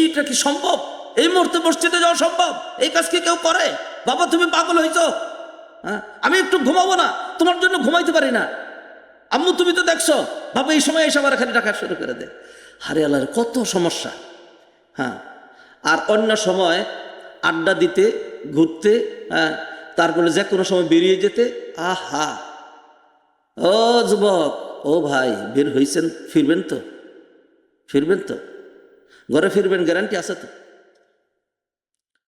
এইটা কি সম্ভব? এই মুহূর্তে মসজিদে যাওয়া সম্ভব? এই কাজ কি কেউ করে? বাবা, তুমি পাগল হয়েছ। হ্যাঁ? আমি একটু ঘুমাবো না, তোমার জন্য ঘুমাইতে পারি না। আম্মু, তুমি তো দেখছ। বাবা, এই সময় এসে আবার এখানে ডাকা শুরু করে দে হারে আল্লাহর কত সমস্যা। হ্যাঁ? আর অন্য সময় আড্ডা দিতে, ঘুরতে হ্যাঁ? তারপরে যে কোনো সময় বেরিয়ে যেতে, আহা! ও যুবক, ও ভাই, বের হয়েছেন ফিরবেন তো? ফিরবেন তো? ঘরে ফিরবেন গ্যারান্টি আছে তো?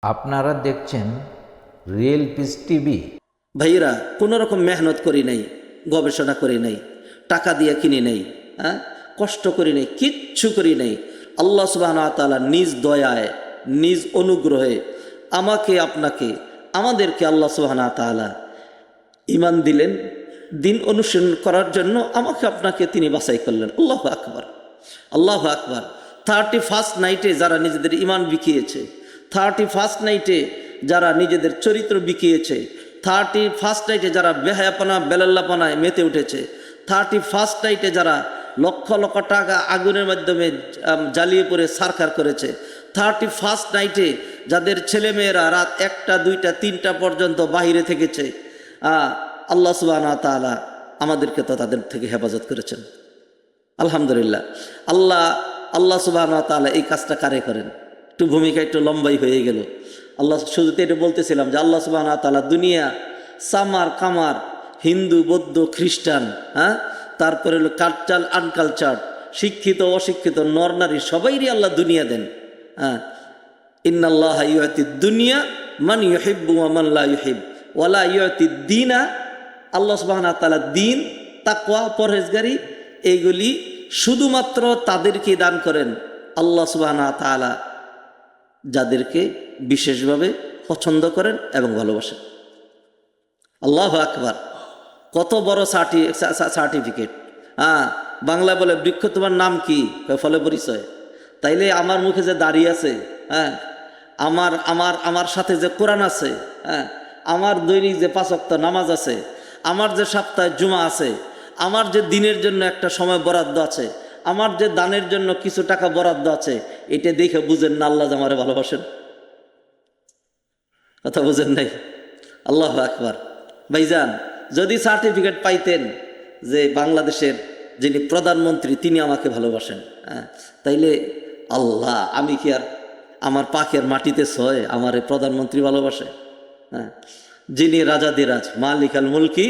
আপনারা দেখছেন রিয়েল পিস টিভি ভাইয়েরা কোনো রকম মেহনত করি নাই গবেষণা করি নাই টাকা দিয়ে কিনি নাই হ্যাঁ? কষ্ট করি নাই কিচ্ছু করি নাই। আল্লাহ সুবাহ তালা নিজ দয়ায় নিজ অনুগ্রহে আমাকে আপনাকে আমাদেরকে আল্লাহ সুবাহ তালা ইমান দিলেন দিন অনুসরণ করার জন্য আমাকে আপনাকে তিনি বাছাই করলেন। আল্লাহ আকবর আল্লাহ আকবার। থার্টি ফার্স্ট নাইটে যারা নিজেদের ইমান বিকিয়েছে, থার্টি ফার্স্ট নাইটে যারা নিজেদের চরিত্র বিকিয়েছে, থার্টি ফার্স্ট নাইটে যারা বেহায়াপনা, বেলাল্লাপনায় মেতে উঠেছে, থার্টি ফার্স্ট নাইটে যারা লক্ষ লক্ষ টাকা আগুনের মাধ্যমে জ্বালিয়ে পড়ে সারখার করেছে, থার্টি ফার্স্ট নাইটে যাদের ছেলেমেয়েরা রাত একটা, দুইটা, তিনটা পর্যন্ত বাহিরে থেকেছে আল্লাহ সুবাহ তালা আমাদেরকে তো তাদের থেকে হেফাজত করেছেন। আলহামদুলিল্লাহ। আল্লাহ আল্লাহ সুবাহ তালা এই কাজটা কারে করেন? একটু ভূমিকা একটু লম্বাই হয়ে গেল। আল্লাহ শুধুতে এটা বলতেছিলাম যে আল্লাহ সুবাহ তালা দুনিয়া, সামার, কামার, হিন্দু, বৌদ্ধ, খ্রিস্টান হ্যাঁ? তারপরে হলো কালচার, আনকালচার, শিক্ষিত, অশিক্ষিত, নর, নারী, সবাইরই আল্লাহ দুনিয়া দেন। হ্যাঁ? ইন্নাল্লাহ ইউতি দুনিয়া মান ইউহিব্বু ওয়া মান লা ইউহিব। ওয়ালা ইউতি দিনা, আল্লাহ সুবহানাহু ওয়া তাআলা দিন, তাকওয়া, পরহেজগারি, এইগুলি শুধুমাত্র তাদেরকে দান করেন আল্লাহ সুবহানাহু তালা যাদেরকে বিশেষভাবে পছন্দ করেন এবং ভালোবাসেন। আল্লাহ আকবার, কত বড় সার্টি সার্টিফিকেট। হ্যাঁ বাংলা বলে বৃক্ষ তোমার নাম কি? ফলে পরিচয়। তাইলে আমার মুখে যে দাড়ি আছে হ্যাঁ আমার আমার আমার সাথে যে কোরআন আছে হ্যাঁ আমার দৈনিক যে পাঁচক্ত নামাজ আছে, আমার যে সপ্তাহে জুমা আছে আমার যে দিনের জন্য একটা সময় বরাদ্দ আছে, আমার যে দানের জন্য কিছু টাকা বরাদ্দ আছে, এটা দেখে বুঝেন না আল্লাহ আমারে ভালোবাসেন। কথা বুঝেন নাই? আল্লাহ আকবার। ভাইজান, যদি সার্টিফিকেট পাইতেন যে বাংলাদেশের যিনি প্রধানমন্ত্রী, তিনি আমাকে ভালোবাসেন হ্যাঁ? তাইলে আল্লাহ, আমি কি আর আমার পাখের মাটিতে ছয় আমার প্রধানমন্ত্রী ভালোবাসে? হ্যাঁ? যিনি রাজাদিরাজ মালিক আল মুলকি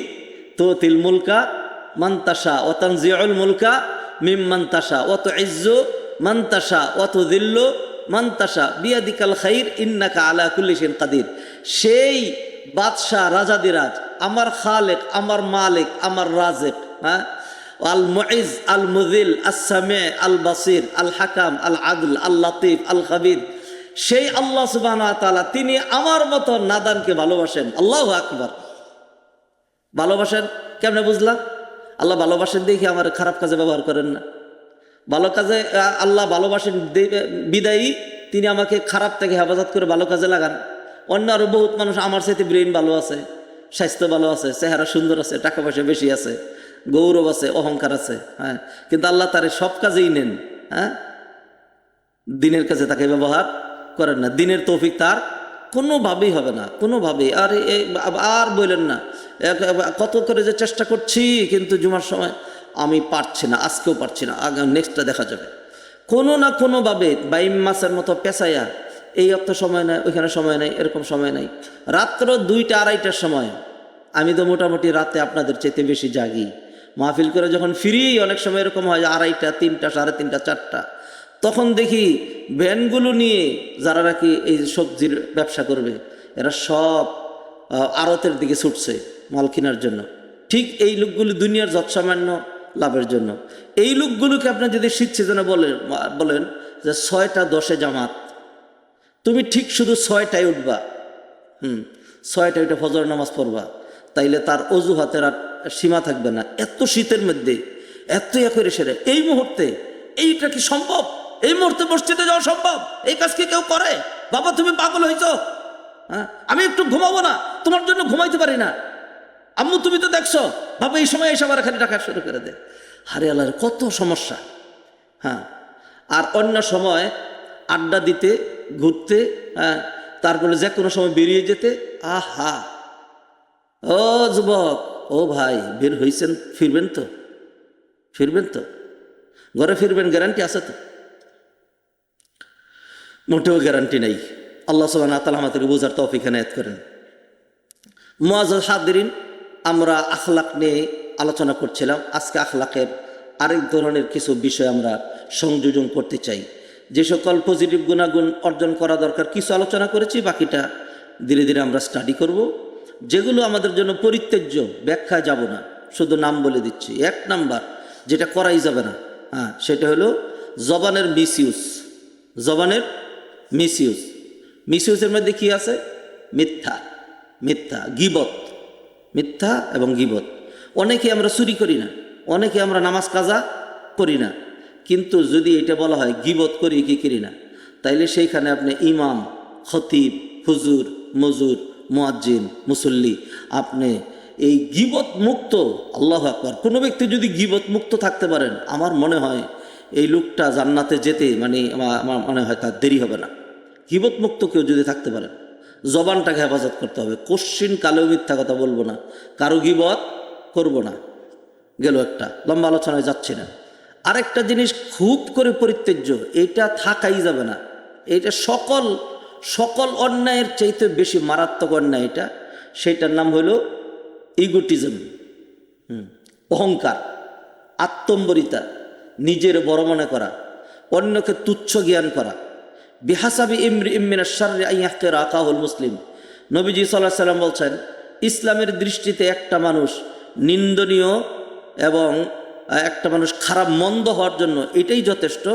তো তিল মুলকা মান্তাসা ও তানজিউল মুলকা মিম মান্তাসা অত ইজ্জু মান্তাসা অত দিল্লু মান্তাসা বিয়াদিকাল খাইর ইন্নাকা আলা কুল্লিশিন কাদির। সেই বাদশাহ, রাজাদিরাজ, আমার খালেক, আমার মালিক, আমার রাজেক হ্যাঁ? আল মুইজ, আল মুদিল আসামে আল বাসির, আল হাকাম, আল আদল, আল লতিফ, আল খাবির। সেই আল্লাহ সুবাহ তাআলা তিনি আমার মতো নাদানকে ভালোবাসেন। আল্লাহ আকবর। ভালোবাসেন? কেমনে বুঝলাম? আল্লাহ ভালোবাসেন দেখি আমার খারাপ কাজে ব্যবহার করেন না। ভালো কাজে আল্লাহ ভালোবাসেন বিদায়ী, তিনি আমাকে খারাপ থেকে হেফাজত করে ভালো কাজে লাগান। অন্য আরও বহুত মানুষ আমার সাথে ব্রেন ভালো আছে, স্বাস্থ্য ভালো আছে, চেহারা সুন্দর আছে, টাকা পয়সা বেশি আছে, গৌরব আছে, অহংকার আছে হ্যাঁ। কিন্তু আল্লাহ তারে সব কাজেই নেন হ্যাঁ। দিনের কাছে তাকে ব্যবহার করেন না, দিনের তৌফিক তার কোনোভাবেই হবে না, কোনোভাবেই। আর আর বললেন না কত করে যে চেষ্টা করছি, কিন্তু জুমার সময় আমি পারছি না, আজকেও পারছি না, আগাম, নেক্সটটা দেখা যাবে। কোনো না কোনোভাবে বাইম মাসের মতো পেঁচাইয়া এই অত সময় নাই, ওইখানে সময় নেই, এরকম সময় নেই। রাত্র দুইটা, আড়াইটার সময়, আমি তো মোটামুটি রাতে আপনাদের চাইতে বেশি জাগি। মাহফিল করে যখন ফিরি, অনেক সময় এরকম হয় আড়াইটা, তিনটা, সাড়ে তিনটা, চারটা। তখন দেখি ভ্যানগুলো নিয়ে যারা নাকি এই সবজির ব্যবসা করবে, এরা সব আড়তের দিকে ছুটছে মাল কেনার জন্য। ঠিক এই লোকগুলি দুনিয়ার যৎসামান্য লাভের জন্য। এই লোকগুলোকে আপনি যদি শীত সিজনে বলেন বলেন যে ছয়টা দশে জামাত, তুমি ঠিক শুধু ছয়টায় উঠবা, হুম, ছয়টায় উঠে ফজর নামাজ পড়বা, তাইলে তার অজুহাতের আর সীমা থাকবে না। এত শীতের মধ্যে, এত ইয়ে করে সেরে, এই মুহূর্তে এইটা কি সম্ভব? এই মুহূর্তে মসজিদে যাওয়া সম্ভব? এই কাজ কি কেউ করে? বাবা, তুমি পাগল হয়েছ। হ্যাঁ? আমি একটু ঘুমাবো না, তোমার জন্য ঘুমাইতে পারি না। আম্মু, তুমি তো দেখছ, বাবা এই সময় এসে আবার এখানে ডাকা শুরু করে দে হারে আল্লাহর কত সমস্যা। হ্যাঁ? আর অন্য সময় আড্ডা দিতে, ঘুরতে হ্যাঁ? তারপরে যে কোনো সময় বেরিয়ে যেতে, আহা! ও যুবক, ও ভাই, বের হয়েছেন ফিরবেন তো? ফিরবেন তো? ঘরে ফিরবেন, গ্যারান্টি আছে তো? মোটেও গ্যারান্টি নেই। আল্লাহ সুবাহ তালা আমাদের বোঝার তৌফিক এনায়ত করেন। মোয়াজ হাদিন আমরা আখলাক নিয়ে আলোচনা করছিলাম। আজকে আখলাকের আরেক ধরনের কিছু বিষয় আমরা সংযোজন করতে চাই। যে সকল পজিটিভ গুণাগুণ অর্জন করা দরকার, কিছু আলোচনা করেছি, বাকিটা ধীরে ধীরে আমরা স্টাডি করব। যেগুলো আমাদের জন্য পরিত্যাজ্য ব্যাখ্যা যাব না। শুধু নাম বলে দিচ্ছি। এক নাম্বার, যেটা করাই যাবে না হ্যাঁ সেটা হলো জবানের মিসইউজ জবানের মিসইউজ। মিসইউজের মধ্যে কি আছে? মিথ্যা। মিথ্যা, গিবত। মিথ্যা এবং গিবত। অনেকে আমরা চুরি করি না। অনেকে আমরা নামাজ কাজা করি না। কিন্তু যদি এটা বলা হয়, গিবত করি কি করি না? তাইলে সেইখানে আপনি ইমাম, খতিব, হুজুর, মজুর, মোয়াজ্জিন, মুসল্লি, আপনি এই গিবত মুক্ত, আল্লাহ আকবর। কোনো ব্যক্তি যদি গিবত মুক্ত থাকতে পারেন, আমার মনে হয় এই লোকটা জান্নাতে যেতে মানে আমার মনে হয় তার দেরি হবে না। গিবত মুক্ত কেউ যদি থাকতে পারেন জবানটাকে হেফাজত করতে হবে। কোশ্চিন কালেও মিথ্যা কথা বলব না। কারও গিবত করব না। গেল একটা। লম্বা আলোচনায় যাচ্ছি না। আরেকটা জিনিস খুব করে পরিত্যাজ্য এটা থাকাই যাবে না। এটা সকল সকল অন্যায়ের চাইতে বেশি মারাত্মক অন্যায় এটা। সেটার নাম হলো ইগোটিজম হুম, অহংকার আত্মম্বরিতা। নিজের বড় মনে করা, অন্যকে তুচ্ছ জ্ঞান করা। বিহাসাবি ইমরি আইয়াকে রাকাহুল মুসলিম। নবীজি সাল্লাহ সাল্লাম বলছেন, ইসলামের দৃষ্টিতে একটা মানুষ নিন্দনীয় এবং একটা মানুষ খারাপ মন্দ হওয়ার জন্য এটাই যথেষ্ট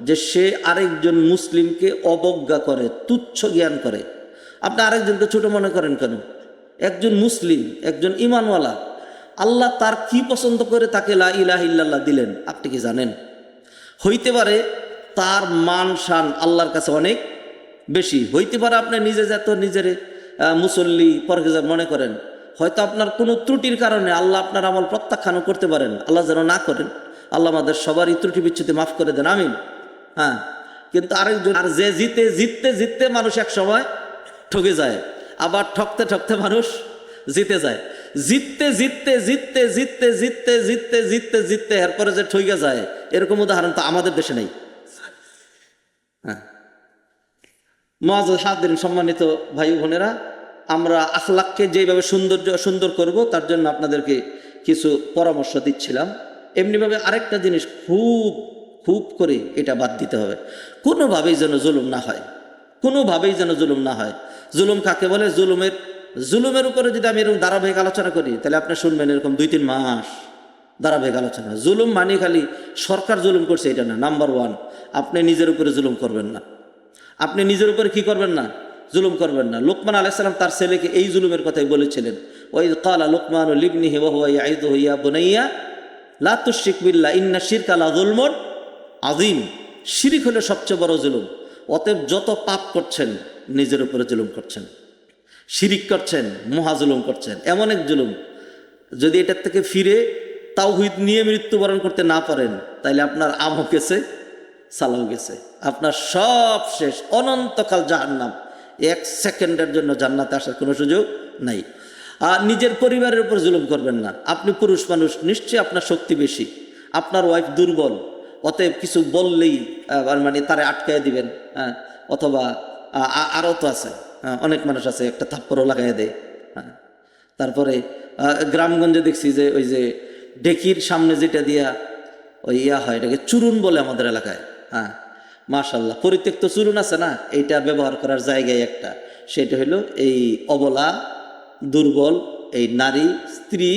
যে সে আরেকজন মুসলিমকে অবজ্ঞা করে, তুচ্ছ জ্ঞান করে। আপনি আরেকজনকে ছোট মনে করেন কেন? একজন মুসলিম, একজন ইমানওয়ালা আল্লাহ তার কি পছন্দ করে তাকে লা ইলাহ ইল্লাল্লাহ দিলেন? আপনি কি জানেন? হইতে পারে তার মান শান আল্লাহর কাছে অনেক বেশি। হইতে পারে আপনি নিজে যত নিজের মুসল্লি পরগেজার মনে করেন। হয়তো আপনার কোনো ত্রুটির কারণে আল্লাহ আপনার আমল প্রত্যাখ্যানও করতে পারেন। আল্লাহ যেন না করেন, আল্লাহ আমাদের সবারই ত্রুটি বিচ্ছুতি মাফ করে দেন। আমিন। হ্যাঁ। কিন্তু আরেকজন, আর যে জিতে, জিততে জিততে মানুষ এক সময় ঠকে যায়। আবার ঠকতে ঠকতে মানুষ জিতে যায়। জিততে জিততে জিততে জিততে জিততে জিততে জিততে জিততে, এরপরে যে ঠইকে যায়, এরকম উদাহরণ তো আমাদের দেশে নেই। হ্যাঁ। সম্মানিত ভাই বোনেরা, আমরা আখলাককে যেভাবে সৌন্দর্য, সুন্দর করব, তার জন্য আপনাদেরকে কিছু পরামর্শ দিচ্ছিলাম। এমনিভাবে আরেকটা জিনিস খুব খুব করে এটা বাদ দিতে হবে। কোনোভাবেই যেন জুলুম না হয়। কোনোভাবেই যেন জুলুম না হয়। জুলুম কাকে বলে? জুলুমের জুলুমের উপরে যদি আমি এরকম ধারাবাহিক আলোচনা করি, তাহলে আপনি শুনবেন এরকম দুই, তিন মাস ধারাবাহিক আলোচনা। জুলুম মানে খালি সরকার জুলুম করছে, এটা না। নাম্বার ওয়ান আপনি নিজের উপরে জুলুম করবেন না। আপনি নিজের উপরে কি করবেন না? জুলুম করবেন না। লোকমান আলাইসালাম তার ছেলেকে এই জুলুমের কথাই বলেছিলেন। ওই কালা লোকমান লিবনি হে হইয়া বনাইয়া লাতুশিক বিল্লা ইন্না শিরক আলা জুলমন আজিম শিরিক হলো সবচেয়ে বড় জুলুম। অতএব যত পাপ করছেন, নিজের উপরে জুলুম করছেন। শিরিক করছেন, মহাজুলুম করছেন, এমন এক জুলুম। যদি এটার থেকে ফিরে তাওহিদ নিয়ে মৃত্যুবরণ করতে না পারেন, তাইলে আপনার আমও গেছে সালাও গেছে। আপনার সব শেষ, অনন্তকাল জাহান্নাম। এক সেকেন্ডের জন্য জান্নাতে আসার কোনো সুযোগ নাই। আর নিজের পরিবারের উপর জুলুম করবেন না। আপনি পুরুষ মানুষ, নিশ্চয়ই আপনার শক্তি বেশি। আপনার ওয়াইফ দুর্বল, অতএব কিছু বললেই মানে তারে আটকায় দিবেন হ্যাঁ অথবা আরও তো আছে। অনেক মানুষ আছে, একটা থাপ্পড়ও লাগাই দেয়। হ্যাঁ তারপরে গ্রামগঞ্জে দেখছি যে ওই যে ডেকির সামনে যেটা দিয়া ওই ইয়া হয়, এটাকে চুরুন বলে আমাদের এলাকায়। হ্যাঁ মাশাল্লাহ, পরিত্যক্ত চুরুন আছে না? এইটা ব্যবহার করার জায়গায় একটা। সেটা হলো এই অবলা, দুর্বল, এই নারী, স্ত্রী,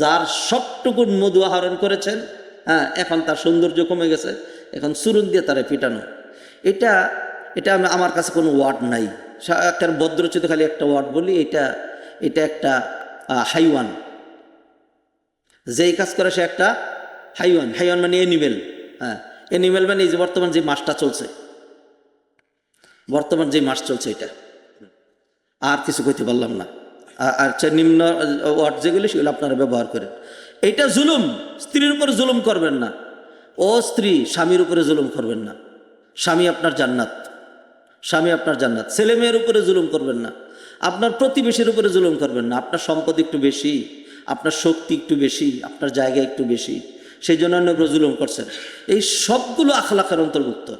যার সবটুকুন মধু আহরণ করেছেন হ্যাঁ এখন তার সৌন্দর্য কমে গেছে, এখন চুরুন দিয়ে তারে পিটানো। এটা এটা আমার কাছে কোনো ওয়ার্ড নাই। সা- একটা ভদ্রচিত খালি একটা ওয়ার্ড বলি, এটা এটা একটা হাইওয়ান। যেই কাজ করে সে একটা হাইওয়ান। হাইওয়ান মানে এনিমেল হ্যাঁ এনিমেল মানে এই যে বর্তমান যে মাসটা চলছে। বর্তমান যে মাস চলছে এটা। আর কিছু কইতে পারলাম না। আর হচ্ছে নিম্ন ওয়ার্ড যেগুলি, সেগুলো আপনারা ব্যবহার করেন। এইটা জুলুম। স্ত্রীর উপরে জুলুম করবেন না। ও স্ত্রী স্বামীর উপরে জুলুম করবেন না। স্বামী আপনার জান্নাত। স্বামী আপনার জান্নাত। ছেলে মেয়ের উপরে জুলুম করবেন না। আপনার প্রতিবেশীর উপরে জুলুম করবেন না। আপনার সম্পদ একটু বেশি, আপনার শক্তি একটু বেশি, আপনার জায়গা একটু বেশি। সেই জন্য উপরে জুলুম করছেন এই সবগুলো আখলাখের অন্তর্ভুক্ত।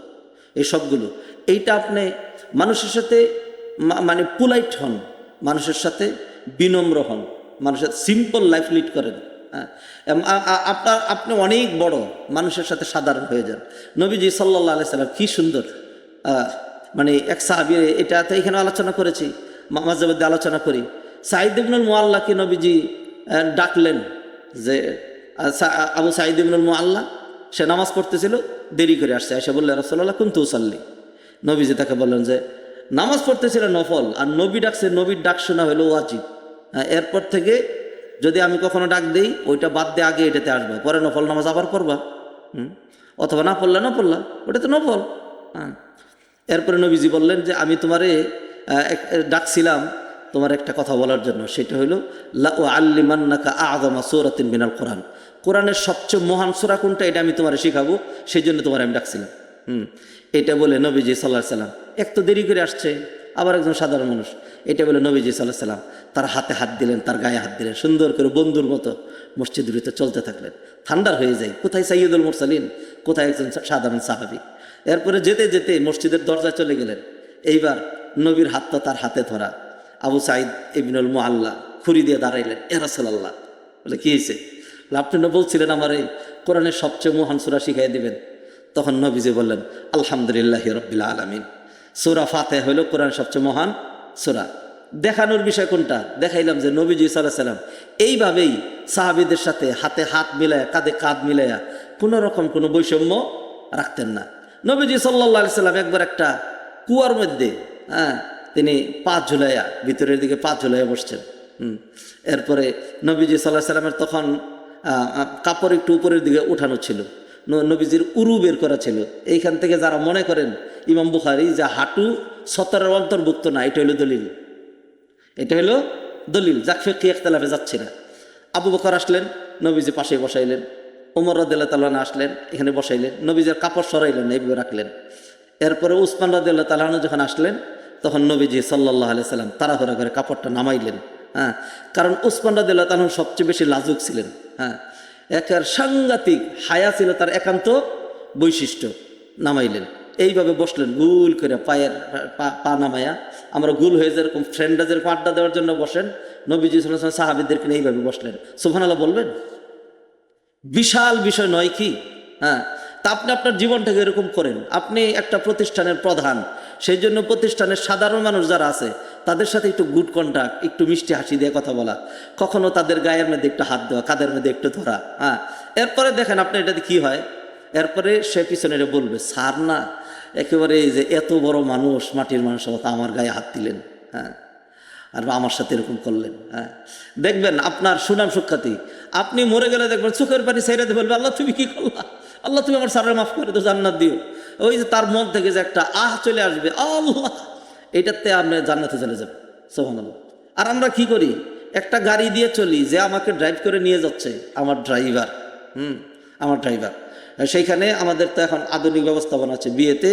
এই সবগুলো। এইটা আপনি মানুষের সাথে মানে পুলাইট হন। মানুষের সাথে বিনম্র হন। মানুষের সিম্পল লাইফ লিড করেন। হ্যাঁ? আপনার, আপনি অনেক বড়। মানুষের সাথে সাধারণ হয়ে যান। নবীজি সাল্লাহ আলাই সাল্লাম কী সুন্দর। মানে এক সাহাবি এটা তো এখানে আলোচনা করেছি, মা- মাঝে মধ্যে আলোচনা করি। সাইদ ইবনুল মোয়াল্লাকে নবীজি ডাকলেন যে আবু সাইদ ইবনুল মোয়াল্লা সে নামাজ পড়তেছিল, দেরি করে আসছে। এসে বললে রসল্লাহ কুন্তু সাল্লি নবীজি তাকে বললেন যে, নামাজ পড়তেছিল নফল, আর নবী ডাকছে, নবীর ডাক শোনা হলো ওয়াজিব। এরপর থেকে যদি আমি কখনো ডাক দিই, ওইটা বাদ দিয়ে আগে এটাতে আসবা, পরে নফল নামাজ আবার পড়বা। হুম? অথবা না পড়লে না পড়লা ওটা তো নফল। হ্যাঁ। এরপরে নবীজি বললেন যে, আমি তোমারে ডাকছিলাম তোমার একটা কথা বলার জন্য। সেটা হলো লা ও আল্লিমান্নাকা আদমা সৌরাতিন বিনাল কোরআন। কোরআনের সবচেয়ে মহান সোরা কোনটা? এটা আমি তোমারে শেখাবো। সেই জন্য তোমার আমি ডাকছিলাম। হুম, এটা বলে নবীজি সাল্লাহ সাল্লাম, এক তো দেরি করে আসছে, আবার একজন সাধারণ মানুষ। এটা বলে নবীজি সাল্লাহ সাল্লাম তার হাতে হাত দিলেন, তার গায়ে হাত দিলেন, সুন্দর করে বন্ধুর মতো মসজিদের ভিতরে চলতে থাকলেন। ঠান্ডার হয়ে যায়। কোথায় সাইয়দুল মুরসালিন? কোথায় একজন সাধারণ সাহাবি? এরপরে যেতে যেতে মসজিদের দরজা চলে গেলেন। এইবার নবীর হাতটা তার হাতে ধরা। আবু সাইদ ইবিনুল মোয়াল্লা খুরি দিয়ে দাঁড়াইলেন এরাসাল্লাহ বলে কি হয়েছে বলে, বলছিলেন আমার এই কোরআনের সবচেয়ে মহান সুরা শিখাই দিবেন। তখন নবীজি বললেন আলহামদুলিল্লাহ রব্বিল আলমিন। সুরা ফাতে হইল কোরআন সবচেয়ে মহান সুরা। দেখানোর বিষয় কোনটা? দেখাইলাম যে নবীজি সাল্লাহ সাল্লাম এইভাবেই সাহাবিদের সাথে হাতে হাত মিলায়া কাঁধে কাঁধ মিলায়া কোনো রকম কোনো বৈষম্য রাখতেন না। নবীজি সাল্লাহ সাল্লাম একবার একটা কুয়ার মধ্যে হ্যাঁ তিনি পা ঝুলাইয়া, ভিতরের দিকে পা ঝুলাইয়া বসছেন এরপরে নবীজি সাল্লাহ সাল্লামের তখন কাপড় একটু উপরের দিকে উঠানো ছিল নবীজির উরু বের করা ছিল, এইখান থেকে যারা মনে করেন, ইমাম বুখারি যে হাঁটু সতরের অন্তর্ভুক্ত না, এটা হলো দলিল, এটা হলো দলিল, যাকে কি একতলাফে যাচ্ছে না। আবু বকর আসলেন, নবীজি পাশে বসাইলেন ওমর রদুল্লাহ তালানা আসলেন, এখানে বসাইলেন। নবীজের কাপড় সরাইলেন এইভাবে রাখলেন। এরপরে উসমান রদুল্লাহ তালানো যখন আসলেন, তখন নবীজি সাল্লাহ আলি সাল্লাম তাড়াহুড়া করে কাপড়টা নামাইলেন। হ্যাঁ কারণ উসমান রদুল্লাহ তালান সবচেয়ে বেশি লাজুক ছিলেন। হ্যাঁ একের সাংঘাতিক হায়া ছিল তার একান্ত বৈশিষ্ট্য, নামাইলেন। এইভাবে বসলেন, গুল করে পায়ের পা- নামায়া। আমরা গুল হয়ে যেরকম ফ্রেন্ডরা যেরকম আড্ডা দেওয়ার জন্য বসেন, নবীজি আলাইহি সাহাবিদেরকে এইভাবে বসলেন। সুবহানাল্লাহ বলবেন? বিশাল বিষয় নয় কি? হ্যাঁ তা আপনি আপনার জীবনটাকে এরকম করেন। আপনি একটা প্রতিষ্ঠানের প্রধান সেই জন্য প্রতিষ্ঠানের সাধারণ মানুষ যারা আছে, তাদের সাথে একটু গুড কন্ট্যাক্ট একটু মিষ্টি হাসি দিয়ে কথা বলা। কখনো তাদের গায়ের মধ্যে একটু হাত দেওয়া, কাদের মধ্যে একটু ধরা হ্যাঁ। এরপরে দেখেন আপনি এটাতে কি হয়? এরপরে সে পিছনে এটা বলবে, স্যার না, একেবারে যে এত বড় মানুষ, মাটির মানুষ, আমার গায়ে হাত দিলেন। হ্যাঁ। আর আমার সাথে এরকম করলেন হ্যাঁ। দেখবেন আপনার সুনাম সুখ্যাতি। আপনি মরে গেলে দেখবেন চোখের পানি সাইরাতে বলবে, আল্লাহ, তুমি কি করলা? আল্লাহ, তুমি আমার সারের মাফ করে তো জান্নাত দিও। ওই যে তার মন থেকে যে একটা আহ চলে আসবে, আল্লাহ, এটাতে আপনি জান্নাতে চলে যাবেন সোহান আর আমরা কি করি? একটা গাড়ি দিয়ে চলি, যে আমাকে ড্রাইভ করে নিয়ে যাচ্ছে, আমার ড্রাইভার হুম, আমার ড্রাইভার সেইখানে আমাদের তো এখন আধুনিক ব্যবস্থাপনা আছে, বিয়েতে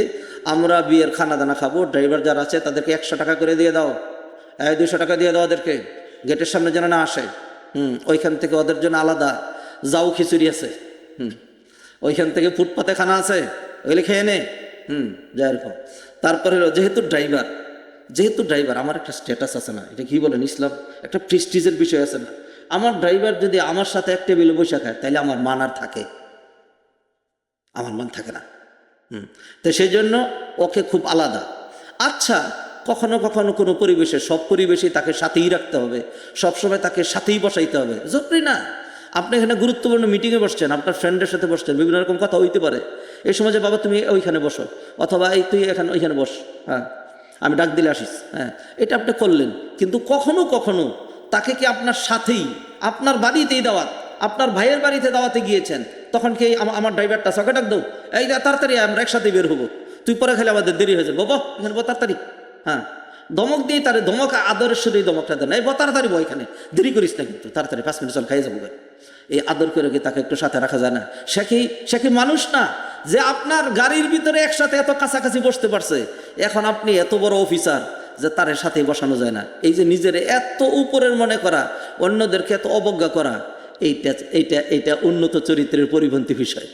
আমরা বিয়ের খানা দানা খাব ড্রাইভার যারা আছে তাদেরকে একশো টাকা করে দিয়ে দাও। দুশো টাকা দিয়ে দাও ওদেরকে। গেটের সামনে যেন না আসে। হুম, ওইখান থেকে ওদের জন্য আলাদা যাও খিচুড়ি আছে। হুম, ওইখান থেকে ফুটপাতে খানা আছে, ওইগুলো খেয়ে নে। হুম, যাই এরকম তারপরে যেহেতু ড্রাইভার যেহেতু ড্রাইভার, আমার একটা স্ট্যাটাস আছে না, এটা কি বলেন ইসলাম? একটা প্রেস্টিজের বিষয় আছে না। আমার ড্রাইভার যদি আমার সাথে এক টেবিলে বসে খায় তাহলে আমার মান আর থাকে। আমার মান থাকে না। হুম, তো সেই জন্য ওকে খুব আলাদা। আচ্ছা কখনো কখনো কোনো পরিবেশে, সব পরিবেশেই তাকে সাথেই রাখতে হবে। সবসময় তাকে সাথেই বসাইতে হবে। জরুরি না। আপনি এখানে গুরুত্বপূর্ণ মিটিংয়ে বসছেন, আপনার ফ্রেন্ডের সাথে বসছেন, বিভিন্ন রকম কথা হইতে পারে। এই সময় যে, বাবা, তুমি ওইখানে বসো। অথবা, এই, তুই এখানে, ওইখানে বস। হ্যাঁ আমি ডাক দিলে আসিস। হ্যাঁ এটা আপনি করলেন। কিন্তু কখনো কখনো তাকে কি আপনার সাথেই, আপনার বাড়িতেই দাওয়াত, আপনার ভাইয়ের বাড়িতে দাওয়াতে গিয়েছেন, তখন কি আমার ড্রাইভারটা সকে ডাক দাও? এই যা, তাড়াতাড়ি আমরা একসাথে বের হব। তুই পরে খেলে আমাদের দেরি হয়ে যাবে। বাবা এখানে তাড়াতাড়ি। হ্যাঁ দমক দিয়ে তার দমক আদর শরীর দমকটা দেন। তাড়াতাড়ি বইখানে এখানে। দেরি করিস না কিন্তু, তাড়াতাড়ি পাঁচ মিনিট জল খাই যাব এই আদর করে কি তাকে একটু সাথে রাখা যায় না? সে কি সে কি মানুষ না যে আপনার গাড়ির ভিতরে একসাথে এত কাছাকাছি বসতে পারছে? এখন আপনি এত বড় অফিসার যে তার সাথে বসানো যায় না। এই যে নিজের এত উপরের মনে করা, অন্যদেরকে এত অবজ্ঞা করা, এইটা এইটা এইটা উন্নত চরিত্রের পরিপন্থী বিষয়।